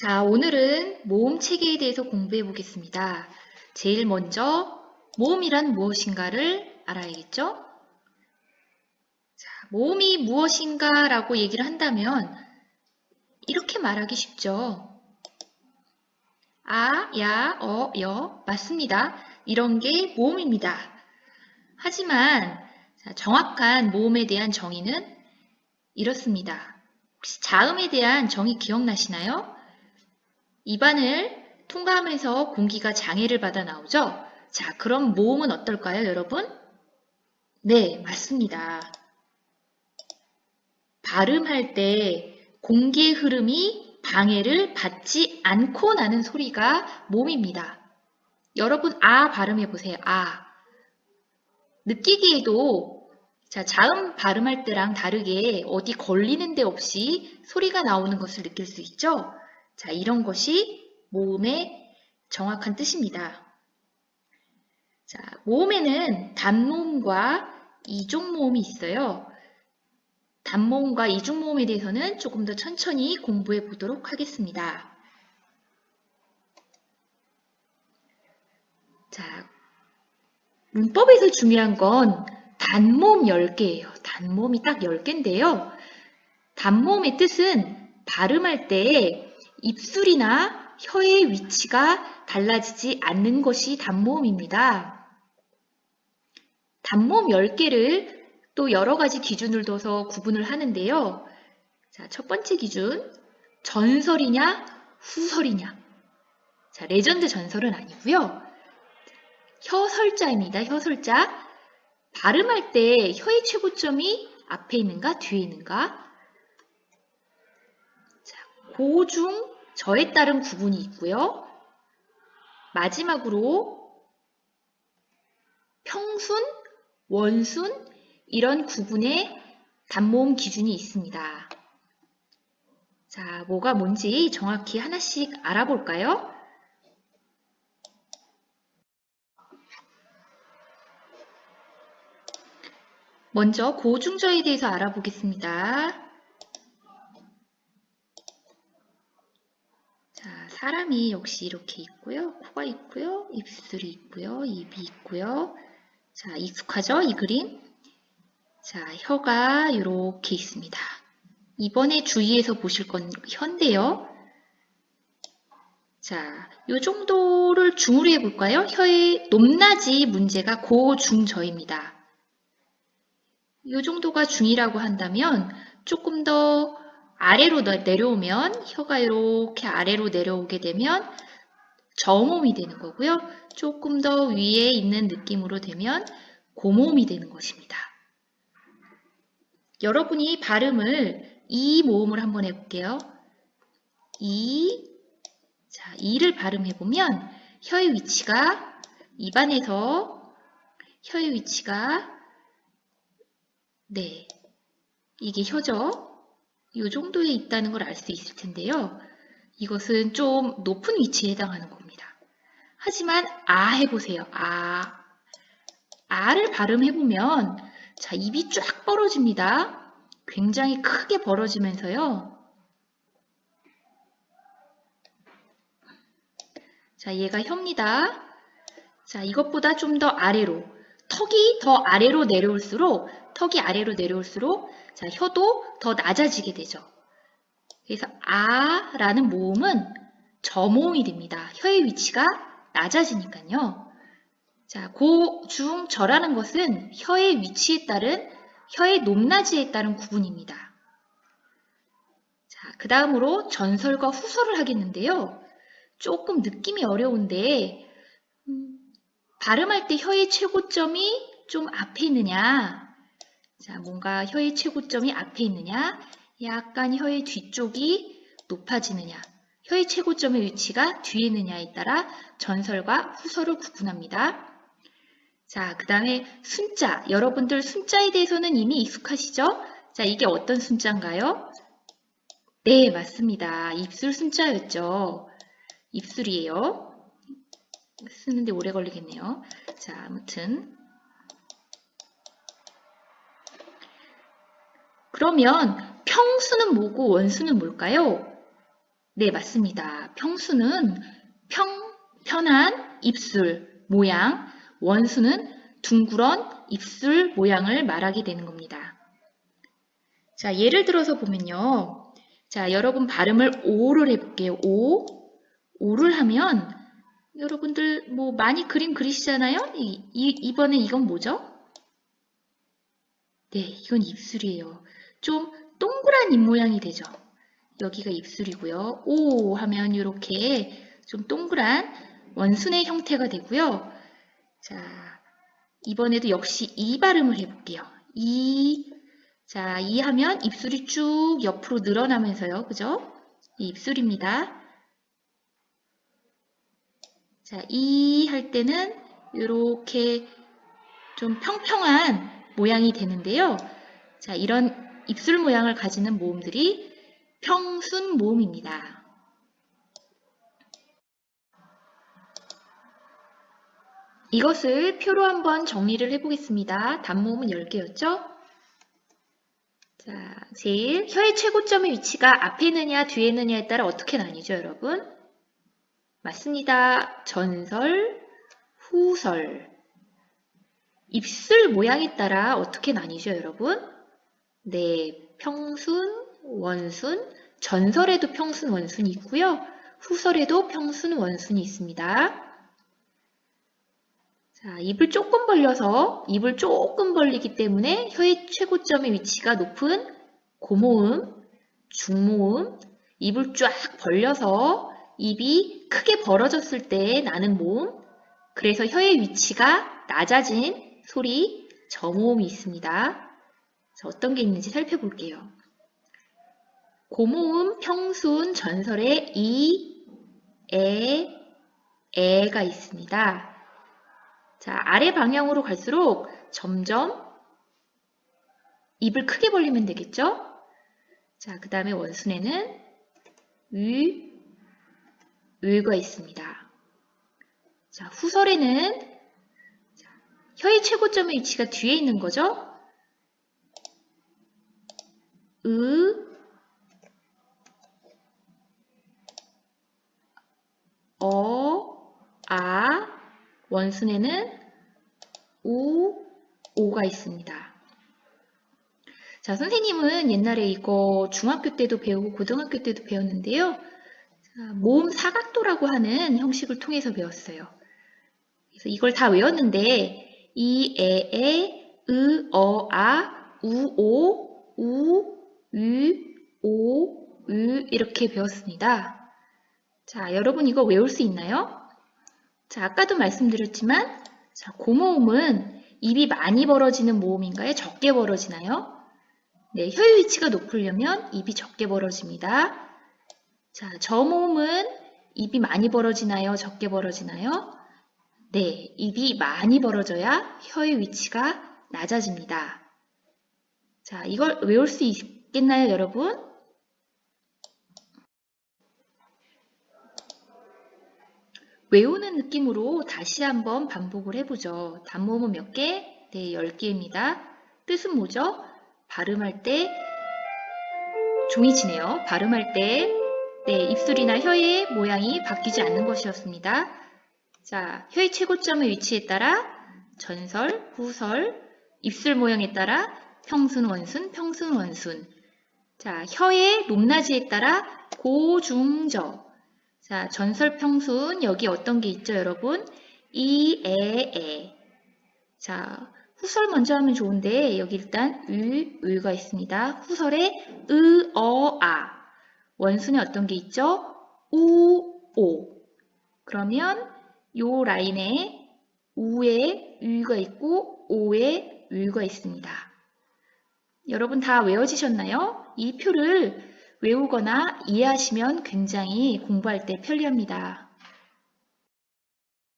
자, 오늘은 모음 체계에 대해서 공부해 보겠습니다. 제일 먼저 모음이란 무엇인가를 알아야겠죠? 자, 모음이 무엇인가라고 얘기를 한다면 이렇게 말하기 쉽죠. 아, 야, 어, 여, 맞습니다. 이런 게 모음입니다. 하지만 자, 정확한 모음에 대한 정의는 이렇습니다. 혹시 자음에 대한 정의 기억나시나요? 입안을 통과하면서 공기가 장애를 받아 나오죠? 자, 그럼 모음은 어떨까요, 여러분? 네, 맞습니다. 발음할 때 공기의 흐름이 방해를 받지 않고 나는 소리가 모음입니다. 여러분, 아 발음해 보세요. 아. 느끼기에도 자, 자음 발음할 때랑 다르게 어디 걸리는 데 없이 소리가 나오는 것을 느낄 수 있죠? 자, 이런 것이 모음의 정확한 뜻입니다. 자, 모음에는 단모음과 이중모음이 있어요. 단모음과 이중모음에 대해서는 조금 더 천천히 공부해 보도록 하겠습니다. 자, 문법에서 중요한 건 단모음 10개예요. 단모음이 딱 10개인데요. 단모음의 뜻은 발음할 때 입술이나 혀의 위치가 달라지지 않는 것이 단모음입니다. 단모음 10개를 또 여러 가지 기준을 둬서 구분을 하는데요. 자, 첫 번째 기준, 전설이냐, 후설이냐. 자, 레전드 전설은 아니고요. 혀설자입니다. 혀설자. 발음할 때 혀의 최고점이 앞에 있는가, 뒤에 있는가. 자, 고중, 저에 따른 구분이 있고요. 마지막으로 평순, 원순, 이런 구분의 단모음 기준이 있습니다. 자, 뭐가 뭔지 정확히 하나씩 알아볼까요? 먼저 고중저에 대해서 알아보겠습니다. 자, 사람이 역시 이렇게 있고요. 코가 있고요. 입술이 있고요. 입이 있고요. 자, 익숙하죠? 이 그림? 자, 혀가 이렇게 있습니다. 이번에 주의해서 보실 건 혀인데요. 자, 이 정도를 중으로 해볼까요? 혀의 높낮이 문제가 고 중 저입니다. 이 정도가 중이라고 한다면 조금 더 아래로 내려오면 혀가 이렇게 아래로 내려오게 되면 저몸이 되는 거고요. 조금 더 위에 있는 느낌으로 되면 고몸이 되는 것입니다. 여러분이 발음을 이 모음을 한번 해볼게요. 이, 자, 이를 발음해보면 혀의 위치가 입안에서 혀의 위치가 네, 이게 혀죠. 이 정도에 있다는 걸 알 수 있을 텐데요. 이것은 좀 높은 위치에 해당하는 겁니다. 하지만 아 해보세요. 아. 아를 발음해보면 자 입이 쫙 벌어집니다. 굉장히 크게 벌어지면서요. 자 얘가 혀입니다. 자 이것보다 좀 더 아래로 턱이 더 아래로 내려올수록 턱이 아래로 내려올수록 자, 혀도 더 낮아지게 되죠. 그래서 아라는 모음은 저모음이 됩니다. 혀의 위치가 낮아지니까요. 자, 고, 중, 저라는 것은 혀의 위치에 따른 혀의 높낮이에 따른 구분입니다. 자, 그 다음으로 전설과 후설을 하겠는데요. 조금 느낌이 어려운데 음, 발음할 때 혀의 최고점이 좀 앞에 있느냐 자, 뭔가 혀의 최고점이 앞에 있느냐, 약간 혀의 뒤쪽이 높아지느냐, 혀의 최고점의 위치가 뒤에 있느냐에 따라 전설과 후설을 구분합니다. 자, 그 다음에 순자. 여러분들 순자에 대해서는 이미 익숙하시죠? 자, 이게 어떤 순자인가요? 네, 맞습니다. 입술 순자였죠. 입술이에요. 쓰는데 오래 걸리겠네요. 자, 아무튼 그러면 평수는 뭐고 원수는 뭘까요? 네, 맞습니다. 평수는 평, 편한 입술 모양, 원수는 둥그런 입술 모양을 말하게 되는 겁니다. 자, 예를 들어서 보면요. 자, 여러분 발음을 오를 해볼게요. 오. 오를 하면 여러분들 뭐 많이 그림 그리시잖아요? 이, 이, 이번에 이건 뭐죠? 네, 이건 입술이에요. 좀 동그란 입 모양이 되죠. 여기가 입술이고요. 오 하면 이렇게 좀 동그란 원순의 형태가 되고요. 자, 이번에도 역시 이 발음을 해볼게요. 이, 자, 이 하면 입술이 쭉 옆으로 늘어나면서요. 그죠? 이 입술입니다. 자, 이 할 때는 이렇게 좀 평평한 모양이 되는데요. 자, 이런 입술 모양을 가지는 모음들이 평순 모음입니다. 이것을 표로 한번 정리를 해보겠습니다. 단모음은 10개였죠? 자, 제일 혀의 최고점의 위치가 앞에 있느냐 뒤에 있느냐에 따라 어떻게 나뉘죠, 여러분? 맞습니다. 전설, 후설. 입술 모양에 따라 어떻게 나뉘죠, 여러분? 네, 평순, 원순, 전설에도 평순, 원순이 있고요. 후설에도 평순, 원순이 있습니다. 자, 입을 조금 벌려서 입을 조금 벌리기 때문에 혀의 최고점의 위치가 높은 고모음, 중모음, 입을 쫙 벌려서 입이 크게 벌어졌을 때 나는 모음, 그래서 혀의 위치가 낮아진 소리, 저모음이 있습니다. 자, 어떤 게 있는지 살펴볼게요. 고모음, 평순, 전설에 이, 에, 에가 있습니다. 자, 아래 방향으로 갈수록 점점 입을 크게 벌리면 되겠죠? 자, 그 다음에 원순에는 의, 의가 있습니다. 자, 후설에는 자, 혀의 최고점의 위치가 뒤에 있는 거죠? 으, 어, 아, 원순에는 우, 오가 있습니다. 자, 선생님은 옛날에 이거 중학교 때도 배우고 고등학교 때도 배웠는데요. 자, 모음 사각도라고 하는 형식을 통해서 배웠어요. 그래서 이걸 다 외웠는데 이, 에, 에, 으, 어, 아, 우, 오, 우, 유, 오, 유 이렇게 배웠습니다. 자, 여러분 이거 외울 수 있나요? 자, 아까도 말씀드렸지만 자, 고모음은 입이 많이 벌어지는 모음인가요? 적게 벌어지나요? 네, 혀의 위치가 높으려면 입이 적게 벌어집니다. 자, 저모음은 입이 많이 벌어지나요? 적게 벌어지나요? 네, 입이 많이 벌어져야 혀의 위치가 낮아집니다. 자, 이걸 외울 수 있겠나요, 여러분? 외우는 느낌으로 다시 한번 반복을 해보죠. 단모음은 몇 개? 네, 10개입니다. 뜻은 뭐죠? 발음할 때 종이지네요. 발음할 때 네, 입술이나 혀의 모양이 바뀌지 않는 것이었습니다. 자, 혀의 최고점의 위치에 따라 전설, 후설, 입술 모양에 따라 평순, 원순, 평순, 원순. 자, 혀의 높낮이에 따라 고, 중, 저. 자, 전설, 평순 여기 어떤 게 있죠, 여러분? 이, 에, 에. 자, 후설 먼저 하면 좋은데 여기 일단 을, 을가 있습니다. 후설에 으, 어, 아. 원순에 어떤 게 있죠? 우, 오. 그러면 요 라인에 우에 을가 있고 오에 을가 있습니다. 여러분 다 외워지셨나요? 이 표를 외우거나 이해하시면 굉장히 공부할 때 편리합니다.